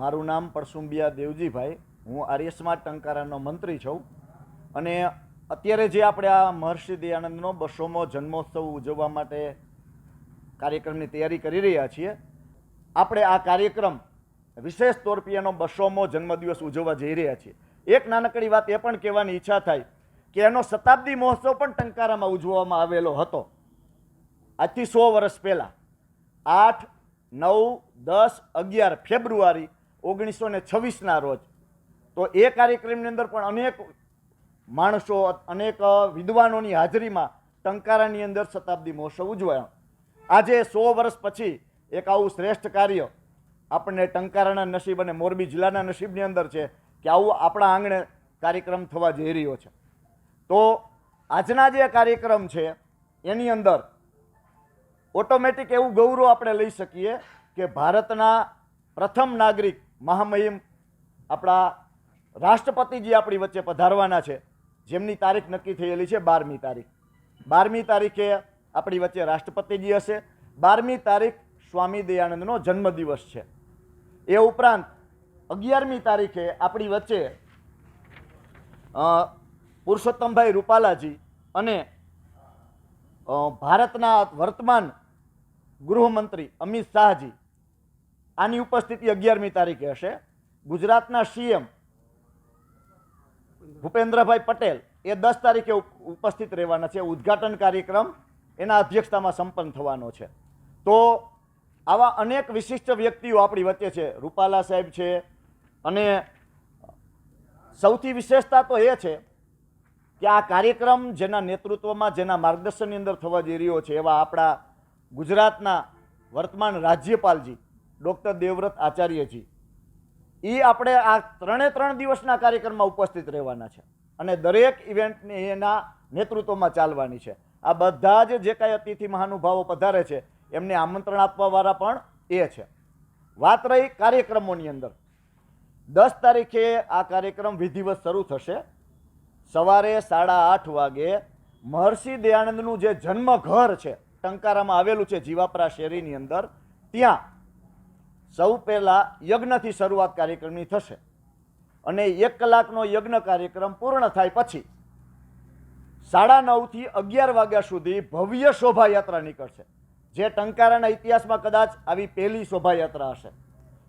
મારું નામ પરસુંબિયા દેવજીભાઈ. હું આર્ય સ્માર્ટ ટંકારાનો મંત્રી છું. અને અત્યારે જે આપણે આ મહર્ષિ દયાનંદનો બસોમો જન્મોત્સવ ઉજવવા માટે કાર્યક્રમની તૈયારી કરી રહ્યા છીએ, આપણે આ કાર્યક્રમ વિશેષ તોરપિયાનો બસોમો જન્મદિવસ ઉજવવા જઈ રહ્યા છીએ. એક નાનકડી વાત એ પણ કહેવાની ઈચ્છા થાય કે એનો શતાબ્દી મહોત્સવ પણ ટંકારામાં ઉજવવામાં આવેલો હતો. આજથી સો વર્ષ પહેલાં, આઠ, નવ, દસ, અગિયાર ફેબ્રુઆરી ઓગણીસો ને છવ્વીસના રોજ. તો એ કાર્યક્રમની અંદર પણ અનેક માણસો, અનેક વિદ્વાનોની હાજરીમાં ટંકારાની અંદર શતાબ્દી મહોત્સવ ઉજવાયો. આજે સો વર્ષ પછી એક આવું શ્રેષ્ઠ કાર્ય આપણને ટંકારાના નસીબ અને મોરબી જિલ્લાના નસીબની અંદર છે કે આવું આપણા આંગણે કાર્યક્રમ થવા જઈ રહ્યો છે. તો આજના જે કાર્યક્રમ છે, એની અંદર ઓટોમેટિક એવું ગૌરવ આપણે લઈ શકીએ કે ભારતના પ્રથમ નાગરિક મહામહિમ આપણા રાષ્ટ્રપતિજી આપણી વચ્ચે પધારવાના છે. જેમની તારીખ નક્કી થયેલી છે બારમી તારીખ. બારમી તારીખે આપણી વચ્ચે રાષ્ટ્રપતિજી હશે. બારમી તારીખ સ્વામી દયાનંદનો જન્મદિવસ છે. એ ઉપરાંત અગિયારમી તારીખે આપણી વચ્ચે પુરુષોત્તમભાઈ રૂપાલાજી અને ભારતના વર્તમાન ગૃહમંત્રી અમિત શાહજી આની ઉપસ્થિતિ અગિયારમી તારીખે હશે. ગુજરાતના સીએમ ભૂપેન્દ્રભાઈ પટેલ એ દસ તારીખે ઉપ- ઉપસ્થિત રહેવાના છે. ઉદ્ઘાટન કાર્યક્રમ એના અધ્યક્ષતામાં સંપન્ન થવાનો છે. તો આવા અનેક વિશિષ્ટ વ્યક્તિઓ આપણી વચ્ચે છે. રૂપાલા સાહેબ છે અને સૌથી વિશેષતા તો એ છે કે આ કાર્યક્રમ જેના નેતૃત્વમાં, જેના માર્ગદર્શનની અંદર થવા જઈ રહ્યો છે એવા આપણા ગુજરાતના વર્તમાન રાજ્યપાલજી ડૉક્ટર દેવવ્રત આચાર્યજી એ આપણે આ ત્રણે ત્રણ દિવસના કાર્યક્રમમાં ઉપસ્થિત રહેવાના છે. અને દરેક ઇવેન્ટની એના નેતૃત્વમાં ચાલવાની છે. આ બધા જ જે કાંઈ અતિથિ મહાનુભાવો પધારે છે, એમને આમંત્રણ આપવાવાળા પણ એ છે. વાત રહી કાર્યક્રમોની અંદર. દસ તારીખે આ કાર્યક્રમ વિધિવત શરૂ થશે. સવારે સાડા આઠ વાગે મહર્ષિ દયાનંદનું જે જન્મ ઘર છે, ટંકારામાં આવેલું છે જીવાપરા શેરીની અંદર, ત્યાં સૌ પહેલાં યજ્ઞથી શરૂઆત કાર્યક્રમની થશે અને એક કલાકનો યજ્ઞ કાર્યક્રમ પૂર્ણ થાય પછી સાડા નવથી અગિયાર વાગ્યા સુધી ભવ્ય શોભાયાત્રા નીકળશે. જે ટંકારાના ઇતિહાસમાં કદાચ આવી પહેલી શોભાયાત્રા હશે.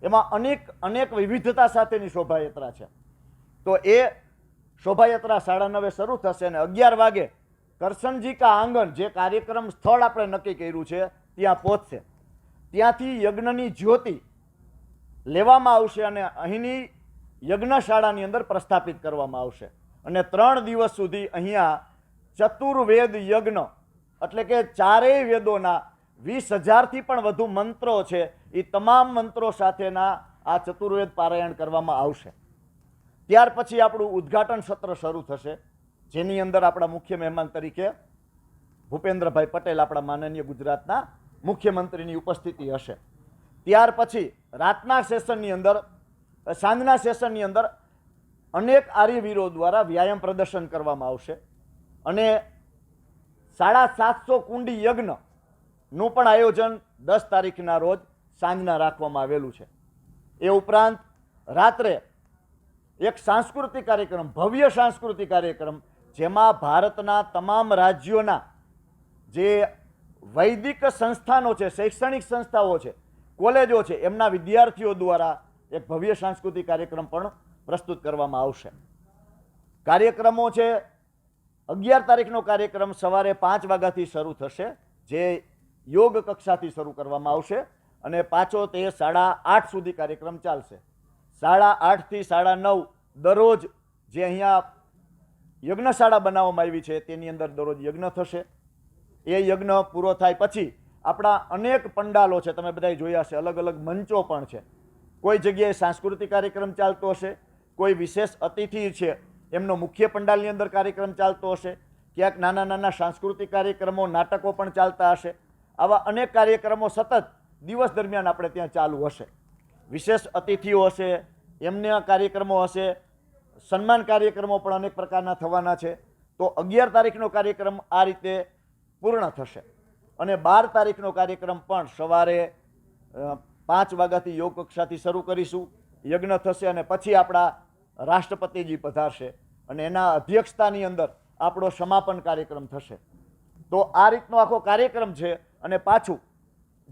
એમાં અનેક અનેક વિવિધતા સાથેની શોભાયાત્રા છે. તો એ શોભાયાત્રા સાડા નવે શરૂ થશે અને અગિયાર વાગે કરશનજી કા આંગણ જે કાર્યક્રમ સ્થળ આપણે નક્કી કર્યું છે, ત્યાં પહોંચશે. ત્યાંથી યજ્ઞની જ્યોતિ લેવામાં આવશે અને અહીંની યજ્ઞશાળાની અંદર પ્રસ્થાપિત કરવામાં આવશે. અને ત્રણ દિવસ સુધી અહીંયા ચતુર્વેદ યજ્ઞ, એટલે કે ચારેય વેદોના વીસ હજારથી પણ વધુ મંત્રો છે એ તમામ મંત્રો સાથેના આ ચતુર્વેદ પારાયણ કરવામાં આવશે. ત્યાર પછી આપણું ઉદ્ઘાટન સત્ર શરૂ થશે. જેની અંદર આપણા મુખ્ય મહેમાન તરીકે ભૂપેન્દ્રભાઈ પટેલ આપણા માનનીય ગુજરાતના મુખ્યમંત્રીની ઉપસ્થિતિ હશે. ત્યાર પછી રાતના સેશનની અંદર સાંજના સેશનની અંદર અનેક આર્યવીરો દ્વારા વ્યાયામ પ્રદર્શન કરવામાં આવશે. અને સાડા સાતસો કુંડી યજ્ઞનું પણ આયોજન દસ તારીખના રોજ સાંજના રાખવામાં આવેલું છે. એ ઉપરાંત રાત્રે એક સાંસ્કૃતિક કાર્યક્રમ, ભવ્ય સાંસ્કૃતિક કાર્યક્રમ, જેમાં ભારતના તમામ રાજ્યોના જે વૈદિક સંસ્થાનો છે, શૈક્ષણિક સંસ્થાઓ છે કોલેજો છે, એમના વિદ્યાર્થીઓ દ્વારા એક ભવ્ય સાંસ્કૃતિક કાર્યક્રમ પણ પ્રસ્તુત કરવામાં આવશે. કાર્યક્રમો છે, અગિયાર તારીખનો કાર્યક્રમ સવારે પાંચ વાગ્યાથી શરૂ થશે, જે યોગ કક્ષાથી શરૂ કરવામાં આવશે અને પાછો તે સાડા આઠ સુધી કાર્યક્રમ ચાલશે. સાડા આઠથી સાડા નવ દરરોજ જે અહીંયા યજ્ઞશાળા બનાવવામાં આવી છે, તેની અંદર દરરોજ યજ્ઞ થશે. એ યજ્ઞ પૂરો થાય પછી આપણા અનેક પંડાલો છે, તમે બધાએ જોયા છે અલગ અલગ મંચો પણ છે. કોઈ જગ્યાએ સાંસ્કૃતિક કાર્યક્રમ ચાલતો હશે, કોઈ વિશેષ અતિથિ છે, એમનો મુખ્ય પંડાલની અંદર કાર્યક્રમ ચાલતો હશે, ક્યાંક નાના નાના સાંસ્કૃતિક કાર્યક્રમો, નાટકો પણ ચાલતા હશે. આવા અનેક કાર્યક્રમો સતત દિવસ દરમિયાન આપણે ત્યાં ચાલુ હશે. વિશેષ અતિથિઓ હશે, એમના કાર્યક્રમો હશે, સન્માન કાર્યક્રમો પણ અનેક પ્રકારના થવાના છે. તો અગિયાર તારીખનો કાર્યક્રમ આ રીતે પૂર્ણ થશે. અને બાર તારીખનો કાર્યક્રમ પણ સવારે પાંચ વાગ્યાથી યોગ કક્ષાથી શરૂ કરીશું. યજ્ઞ થશે અને પછી આપણા રાષ્ટ્રપતિજી પધારશે અને એના અધ્યક્ષતાની અંદર આપણો સમાપન કાર્યક્રમ થશે. તો આ રીતનો આખો કાર્યક્રમ છે અને પાછું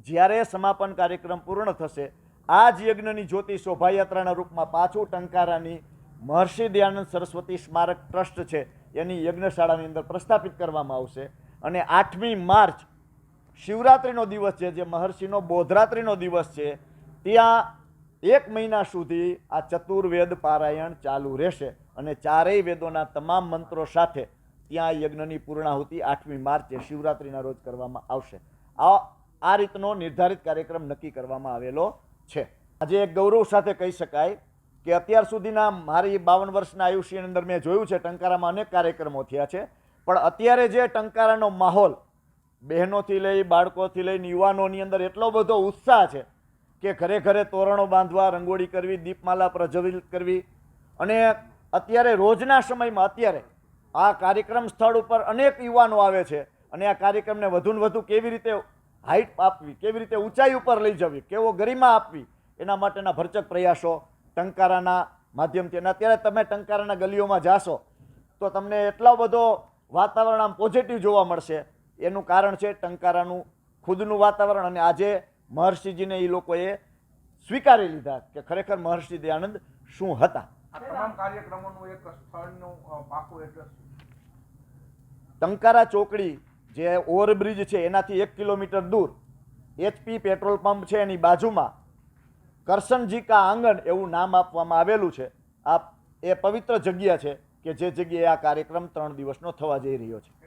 જ્યારે સમાપન કાર્યક્રમ પૂર્ણ થશે, આ જ યજ્ઞની જ્યોતિ શોભાયાત્રાના રૂપમાં પાછું ટંકારાની મહર્ષિ દયાનંદ સરસ્વતી સ્મારક ટ્રસ્ટ છે, એની યજ્ઞશાળાની અંદર પ્રસ્થાપિત કરવામાં આવશે. અને આઠમી માર્ચ શિવરાત્રિનો દિવસ છે, જે મહર્ષિનો બોધરાત્રિનો દિવસ છે, ત્યાં એક મહિના સુધી આ ચતુર્વેદ પારાયણ ચાલુ રહેશે અને ચારેય વેદોના તમામ મંત્રો સાથે ત્યાં યજ્ઞની પૂર્ણાહુતિ આઠમી માર્ચે શિવરાત્રિના રોજ કરવામાં આવશે. આ આ રીતનો નિર્ધારિત કાર્યક્રમ નક્કી કરવામાં આવેલો છે. આજે એક ગૌરવ સાથે કહી શકાય કે અત્યાર સુધીના મારી બાવન વર્ષના આયુષ્યની અંદર મેં જોયું છે, ટંકારામાં અનેક કાર્યક્રમો થયા છે, પણ અત્યારે જે ટંકારાનો માહોલ બહેનોથી લઈ, બાળકોથી લઈને યુવાનોની અંદર એટલો બધો ઉત્સાહ છે કે ઘરે ઘરે તોરણો બાંધવા, રંગોળી કરવી, દીપમાલા પ્રજ્વલિત કરવી. અને અત્યારે રોજના સમયમાં અત્યારે આ કાર્યક્રમ સ્થળ ઉપર અનેક યુવાનો આવે છે અને આ કાર્યક્રમને વધુ ને વધુ કેવી રીતે હાઇટ આપવી, કેવી રીતે ઊંચાઈ ઉપર લઈ જવી, કેવો ગરિમા આપવી, એના માટેના ભરચક પ્રયાસો ટંકારાના માધ્યમથી. અને અત્યારે તમે ટંકારાના ગલીઓમાં જાશો તો તમને એટલો બધો વાતાવરણ આમ પોઝિટિવ જોવા મળશે. એનું કારણ છે ટંકારાનું ખુદનું વાતાવરણ અને આજે મહર્ષિજીને એ લોકોએ સ્વીકારી લીધા કે ખરેખર મહર્ષિ દયાનંદ શું હતા. ટંકારા ચોકડી જે ઓવરબ્રિજ છે એનાથી એક કિલોમીટર દૂર. એચપી પેટ્રોલ પંપ છે એની બાજુમાં. કરશનજી કા આંગણ એવું નામ આપવામાં આવેલું છે. આ એ પવિત્ર જગ્યા છે કે જે જગ્યાએ આ કાર્યક્રમ ત્રણ દિવસનો થવા જઈ રહ્યો છે.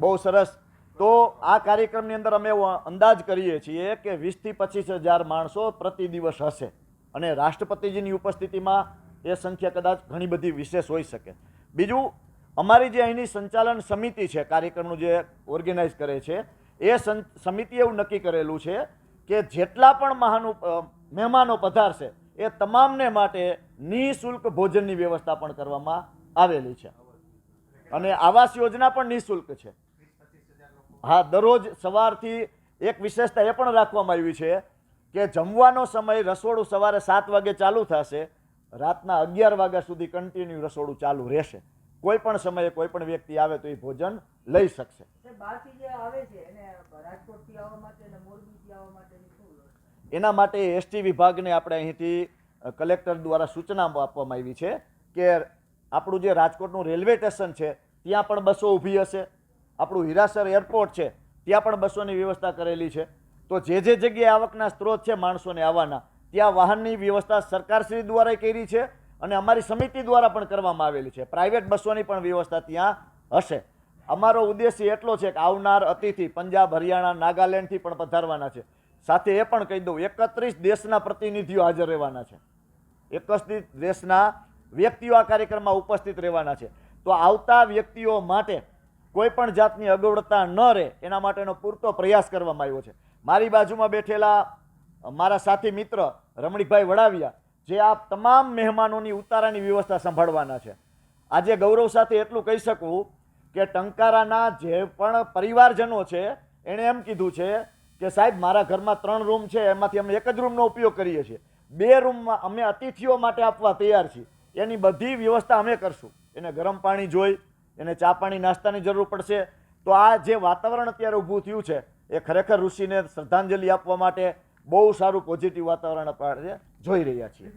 બહુ સરસ. તો આ કાર્યક્રમની અંદર અમે અંદાજ કરીએ છીએ કે વીસથી પચીસ હજાર માણસો પ્રતિ દિવસ હશે. અને રાષ્ટ્રપતિજીની ઉપસ્થિતિમાં એ સંખ્યા કદાચ ઘણી બધી વિશેષ હોઈ શકે. બીજું, અમારી જે અહીંની સંચાલન સમિતિ છે, કાર્યક્રમનું જે ઓર્ગેનાઇઝ કરે છે, એ સમિતિ એવું નક્કી કરેલું છે કે જેટલા પણ મહાનુ મહેમાનો પધારશે, એ તમામને માટે નિઃશુલ્ક ભોજનની વ્યવસ્થા પણ કરવામાં આવેલી છે. અને આવાસ યોજના પણ નિઃશુલ્ક છે. હા દરરોજ સવારથી એક વિશેષતા એ પણ રાખવામાં આવી છે કે જમવાનો સમય રસોડું સવારે સાત વાગે ચાલુ થશે રાતના અગિયાર વાગ્યા સુધી કન્ટિન્યુ રસોડું ચાલુ રહેશે. કોઈ પણ સમયે કોઈ પણ વ્યક્તિ આવે તો એ ભોજન લઈ શકશે? એના માટે એસટી વિભાગને આપણે અહીંથી કલેક્ટર દ્વારા સૂચના આપવામાં આવી છે કે આપણું જે રાજકોટનું રેલવે સ્ટેશન છે ત્યાં પણ બસો ઊભી હશે. આપણું હિરાસર એરપોર્ટ છે, ત્યાં પણ બસોની વ્યવસ્થા કરેલી છે. તો જે જે જગ્યાએ આવકના સ્ત્રોત છે માણસોને આવવાના, ત્યાં વાહનની વ્યવસ્થા સરકારશ્રી દ્વારા કરી છે અને અમારી સમિતિ દ્વારા પણ કરવામાં આવેલી છે. પ્રાઇવેટ બસોની પણ વ્યવસ્થા ત્યાં હશે. અમારો ઉદ્દેશ્ય એટલો છે કે આવનાર અતિથિ પંજાબ, હરિયાણા, નાગાલેન્ડથી પણ પધારવાના છે. સાથે એ પણ કહી દઉં, એકત્રીસ દેશના પ્રતિનિધિઓ હાજર રહેવાના છે. એકત્રીસ દેશના વ્યક્તિઓ આ કાર્યક્રમમાં ઉપસ્થિત રહેવાના છે. તો આવતા વ્યક્તિઓ માટે કોઈ પણ જાતની અગવડતા ન રહે, એના માટેનો પૂરતો પ્રયાસ કરવામાં આવ્યો છે. મારી બાજુમાં બેઠેલા મારા સાથી મિત્ર રમણીકભાઈ વડાવિયા, જે આ તમામ મહેમાનોની ઉતારાની વ્યવસ્થા સંભાળવાના છે. આજે ગૌરવ સાથે એટલું કહી શકું કે ટંકારાના જે પણ પરિવારજનો છે, એણે એમ કીધું છે કે, સાહેબ, મારા ઘરમાં ત્રણ રૂમ છે, એમાંથી અમે એક જ રૂમનો ઉપયોગ કરીએ છીએ. બે રૂમમાં અમે અતિથિઓ માટે આપવા તૈયાર છીએ. એની બધી વ્યવસ્થા અમે કરશું. એને ગરમ પાણી જોઈ એને ચા પાણી નાસ્તાની જરૂર પડશે. તો આ જે વાતાવરણ અત્યારે ઊભું થયું છે, એ ખરેખર ઋષિને શ્રદ્ધાંજલિ આપવા માટે બહુ સારું પોઝિટિવ વાતાવરણ આપણે જોઈ રહ્યા છીએ.